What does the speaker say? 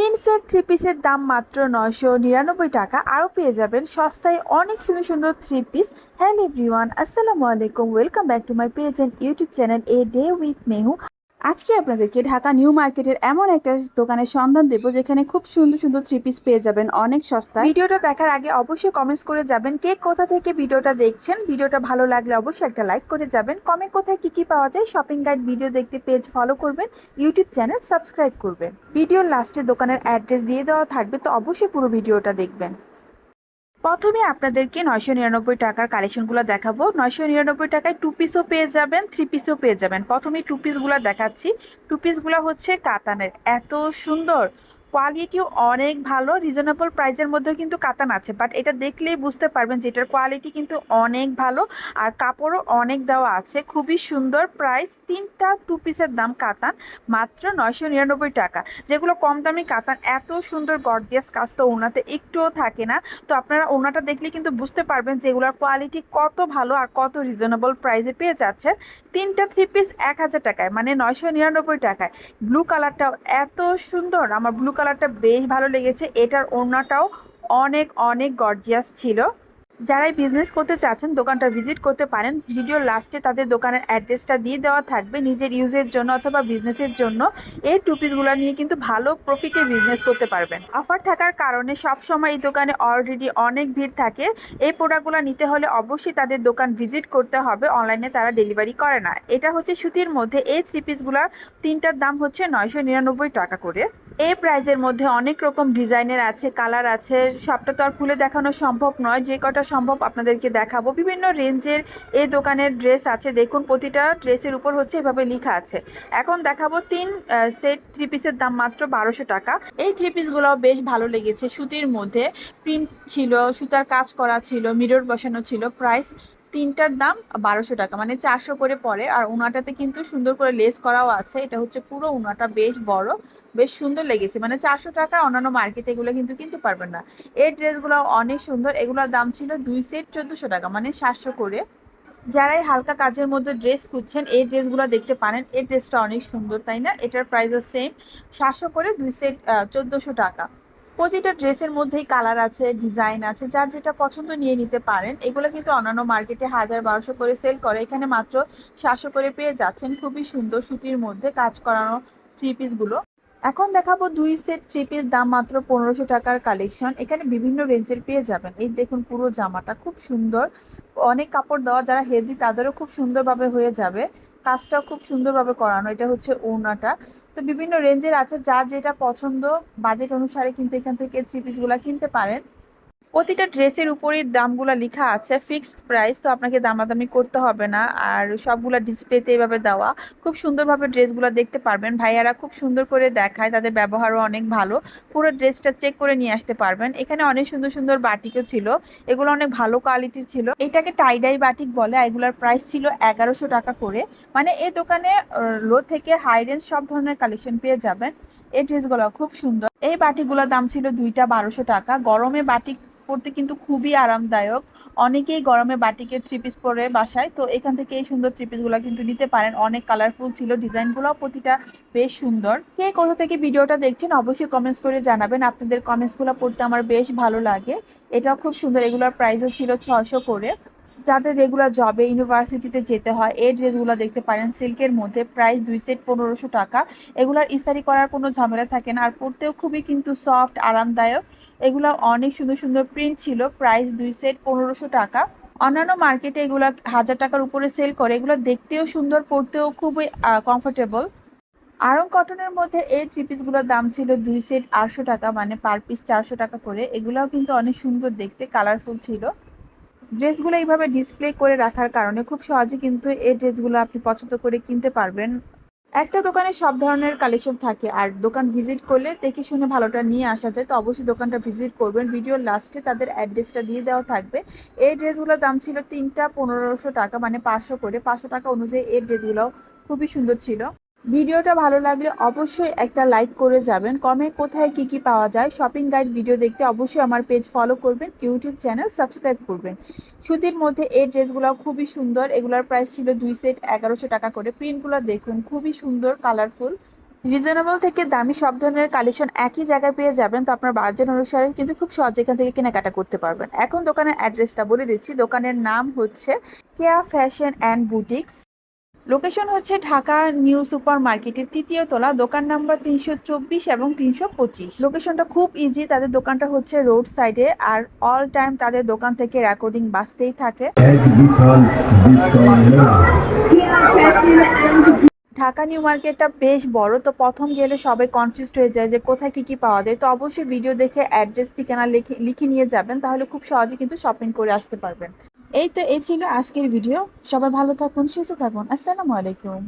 তিন set three পিসের দাম মাত্র নয়শো নিরানব্বই টাকা। আরও পেয়ে যাবেন সস্তায় অনেক সুন্দর সুন্দর থ্রি পিস। হ্যালো এভরিওয়ান, আসসালামু আলাইকুম। Welcome back to my page and YouTube channel, a day with Mehu. আজকে আপনাদেরকে ঢাকা নিউ মার্কেটের এমন একটা দোকানের সন্ধান দেব যেখানে খুব সুন্দর সুন্দর থ্রি পিস পেয়ে যাবেন অনেক সস্তা। ভিডিওটা দেখার আগে অবশ্যই কমেন্টস করে যাবেন কে কোথা থেকে ভিডিওটা দেখছেন। ভিডিওটা ভালো লাগলে অবশ্যই একটা লাইক করে যাবেন। কমে কোথায় কি কি পাওয়া যায় শপিং গাইড ভিডিও দেখতে পেজ ফলো করবেন ইউটিউব চ্যানেল সাবস্ক্রাইব করবেন। ভিডিওর লাস্টে দোকানের অ্যাড্রেস দিয়ে দেওয়া থাকবে, তো অবশ্যই পুরো ভিডিওটা দেখবেন। প্রথমে আপনাদেরকে নয়শো নিরানব্বই টাকার কালেকশনগুলো দেখাবো। নয়শো নিরানব্বই টাকায় টু পিসও পেয়ে যাবেন থ্রি পিসও পেয়ে যাবেন। প্রথমে টু পিসগুলো দেখাচ্ছি। টু পিসগুলো হচ্ছে কাতানের। এত সুন্দর! কোয়ালিটিও অনেক ভালো রিজনেবল প্রাইসের মধ্যেও কিন্তু কাতান আছে। বাট এটা দেখলেই বুঝতে পারবেন যে এটার কোয়ালিটি কিন্তু অনেক ভালো আর কাপড়ও অনেক দেওয়া আছে। খুবই সুন্দর প্রাইস তিনটা টু পিসের দাম কাতান, মাত্র নয়শো নিরানব্বই টাকা। যেগুলো কম দামি কাতান, এত সুন্দর গর্জিয়াস কাজ তো ওনাতে একটুও থাকে না। তো আপনারা ওনাটা দেখলে কিন্তু বুঝতে পারবেন যে এগুলোর কোয়ালিটি কত ভালো আর কত রিজনেবল প্রাইসে পেয়ে যাচ্ছেন। তিনটা থ্রি পিস এক হাজার টাকায় মানে নয়শো নিরানব্বই টাকায়। ব্লু কালারটাও এত সুন্দর, আমার ব্লু কালারটা বেশ ভালো লেগেছে। এটার ওড়নাটাও অনেক অনেক গর্জিয়াস ছিল। যারাই বিজনেস করতে চাচ্ছেন, দোকানটা ভিজিট করতে পারেন। ভিডিও লাস্টে তাদের দোকানের অ্যাড্রেসটা দিয়ে দেওয়া থাকবে নিজের ইউজের জন্য অথবা বিজনেসের জন্য। এই টু পিসগুলো নিয়ে কিন্তু ভালো প্রফিটে বিজনেস করতে পারবেন। অফার থাকার কারণে সব সময় এই দোকানে অলরেডি অনেক ভিড় থাকে। এই প্রোডাক্টগুলো নিতে হলে অবশ্যই তাদের দোকান ভিজিট করতে হবে। অনলাইনে তারা ডেলিভারি করে না। এটা হচ্ছে সুতির মধ্যে এই থ্রি পিসগুলোর তিনটার দাম হচ্ছে নয়শো নিরানব্বই টাকা করে। এই প্রাইজের মধ্যে অনেক রকম ডিজাইনের আছে কালার আছে। সবটা তো আর খুলে দেখানো সম্ভব নয়। যে কটা সম্ভব আপনাদেরকে দেখাবো। বিভিন্ন রেঞ্জের এই দোকানের ড্রেস আছে। দেখুন, প্রতিটা ড্রেসের উপর হচ্ছে এভাবে লেখা আছে। এখন দেখাবো তিন সেট থ্রি পিসের দাম মাত্র বারোশো টাকা। এই থ্রি পিসগুলোও বেশ ভালো লেগেছে সুতির মধ্যে। প্রিন্ট ছিল, সুতার কাজ করা ছিল মিরর বসানো ছিল। প্রাইস তিনটার দাম বারোশো টাকা মানে চারশো করে পড়ে। আর উনাটাতে কিন্তু সুন্দর করে লেস করাও আছে। এটা হচ্ছে পুরো উনাটা বেশ বড়। বেশ সুন্দর লেগেছে। মানে চারশো টাকা অন্যান্য মার্কেটে এগুলো কিন্তু কিনতে পারবেন না। এই ড্রেসগুলো অনেক সুন্দর। এগুলোর দাম ছিল দুই সেট চোদ্দোশো টাকা মানে সাতশো করে। যারাই হালকা কাজের মধ্যে ড্রেস খুঁজছেন, এই ড্রেসগুলো দেখতে পারেন। এই ড্রেসটা অনেক সুন্দর, তাই না? এটার প্রাইসও সেম সাতশো করে দুই সেট চোদ্দোশো টাকা। প্রতিটা ড্রেসের মধ্যেই কালার আছে ডিজাইন আছে, যার যেটা পছন্দ নিয়ে নিতে পারেন। এগুলো কিন্তু অন্যান্য মার্কেটে হাজার বারোশো করে সেল করে। এখানে মাত্র সাতশো করে পেয়ে যাচ্ছেন। খুবই সুন্দর সুতির মধ্যে কাজ করানো থ্রি পিসগুলো এখন দেখাবো দুই সেট থ্রি পিস দাম মাত্র পনেরোশো টাকার কালেকশন। এখানে বিভিন্ন রেঞ্জের পেয়ে যাবেন। এই দেখুন পুরো জামাটা খুব সুন্দর। অনেক কাপড় দেওয়া, যারা হেলদি তাদেরও খুব সুন্দরভাবে হয়ে যাবে। কাজটাও খুব সুন্দরভাবে করানো। এটা হচ্ছে ওড়নাটা। তো বিভিন্ন রেঞ্জের আছে, যার যেটা পছন্দ বাজেট অনুসারে কিন্তু এখান থেকে থ্রি পিসগুলো কিনতে পারেন। প্রতিটা ড্রেসের উপরই দামগুলো লেখা আছে ফিক্সড প্রাইস তো আপনাকে দামাদামি করতে হবে না। আর সবগুলা ডিসপ্লেতে এভাবে দেওয়া। খুব সুন্দরভাবে ড্রেসগুলো দেখতে পারবেন। ভাইয়ারা খুব সুন্দর করে দেখায়, তাদের ব্যবহারও অনেক ভালো। পুরো ড্রেসটা চেক করে নিয়ে আসতে পারবেন। এখানে অনেক সুন্দর সুন্দর বাটিকও ছিল। এগুলো অনেক ভালো কোয়ালিটির ছিল। এটাকে টাইডাই বাটিক বলে এগুলোর প্রাইস ছিল এগারোশো টাকা করে। মানে এই দোকানে লো থেকে হাই রেঞ্জ সব ধরনের কালেকশন পেয়ে যাবেন। এই ড্রেসগুলো খুব সুন্দর। এই বাটিগুলোর দাম ছিল দুইটা বারোশো টাকা। গরমে বাটিক পরতে কিন্তু খুবই আরামদায়ক। অনেকেই গরমে বাটিকে থ্রি পিস পরে বাসায়, তো এখান থেকে এই সুন্দর থ্রি পিসগুলো কিন্তু নিতে পারেন। অনেক কালারফুল ছিল ডিজাইনগুলো প্রতিটা বেশ সুন্দর। কে কোথা থেকে ভিডিওটা দেখছেন অবশ্যই কমেন্টস করে জানাবেন। আপনাদের কমেন্টসগুলো পড়তে আমার বেশ ভালো লাগে। এটাও খুব সুন্দর, এগুলোর প্রাইসও ছিল ছশো করে। যাদের রেগুলার জবে ইউনিভার্সিটিতে যেতে হয়, এই ড্রেসগুলো দেখতে পারেন সিল্কের মধ্যে প্রাইস দুই সেট পনেরোশো টাকা। এগুলার ইস্তারি করার কোনো ঝামেলা থাকে না। আর পরতেও খুবই কিন্তু সফট আরামদায়ক। এগুলো অনেক সুন্দর সুন্দর প্রিন্ট ছিল প্রাইস দুই সেট পনেরোশো টাকা। অন্যান্য মার্কেটে এগুলো হাজার টাকার উপরে সেল করে, এগুলো দেখতেও সুন্দর পরতেও খুবই কমফোর্টেবল আরং কটনের মধ্যে এই থ্রি পিসগুলোর দাম ছিল দুই সেট আটশো টাকা মানে পার পিস চারশো টাকা করে। এগুলোও কিন্তু অনেক সুন্দর দেখতে কালারফুল ছিল। ড্রেসগুলো এইভাবে ডিসপ্লে করে রাখার কারণে খুব সহজে কিন্তু এই ড্রেসগুলো আপনি পছন্দ করে কিনতে পারবেন। একটা দোকানে সব ধরনের কালেকশন থাকে, আর দোকান ভিজিট করলে দেখে শুনে ভালোটা নিয়ে আসা যায়। তো অবশ্যই দোকানটা ভিজিট করবেন। ভিডিওর লাস্টে তাদের অ্যাড্রেসটা দিয়ে দেওয়া থাকবে। এই ড্রেসগুলোর দাম ছিল তিনটা পনেরোশো টাকা মানে পাঁচশো করে। পাঁচশো টাকা অনুযায়ী এই ড্রেসগুলোও খুবই সুন্দর ছিল। ভিডিওটা ভালো লাগলে অবশ্যই একটা লাইক করে যাবেন। কমে কোথায় কি কি পাওয়া যায় শপিং গাইড ভিডিও দেখতে অবশ্যই আমার পেজ ফলো করবেন ইউটিউব চ্যানেল সাবস্ক্রাইব করবেন। সুতির মধ্যে এই ড্রেসগুলো খুবই সুন্দর, এগুলোর প্রাইস ছিল দুই সেট এগারোশো টাকা করে। প্রিন্টগুলো দেখুন, খুবই সুন্দর কালারফুল রিজনেবল থেকে দামি সব ধরনের কালেকশন একই জায়গায় পেয়ে যাবেন, তো আপনার বাজেট অনুসারে কিন্তু খুব সহজে এখান থেকে কেনাকাটা করতে পারবেন। এখন দোকানের অ্যাড্রেসটা বলে দিচ্ছি। দোকানের নাম হচ্ছে Keya fashion and boutiques location হচ্ছে ঢাকা নিউ সুপার মার্কেটের তৃতীয় তলা, দোকান নাম্বার তিনশো চব্বিশ এবং তিনশো পঁচিশ। লোকেশনটা খুব ইজি তাদের দোকানটা হচ্ছে রোড সাইডে আর অল টাইম তাদের দোকান থেকে রেকর্ডিং বাঁচতেই থাকে। ঢাকা নিউ মার্কেটটা বেশ বড়, তো প্রথম গেলে সবাই কনফিউজড হয়ে যায় যে কোথায় কি কি পাওয়া যায়। তো অবশ্যই ভিডিও দেখে অ্যাড্রেস ঠিকানা লিখে লিখে নিয়ে যাবেন, তাহলে খুব সহজে কিন্তু শপিং করে আসতে পারবেন। এই তো এই ছিল আজকের ভিডিও সবাই ভালো থাকুন সুস্থ থাকুন। আসসালামু আলাইকুম।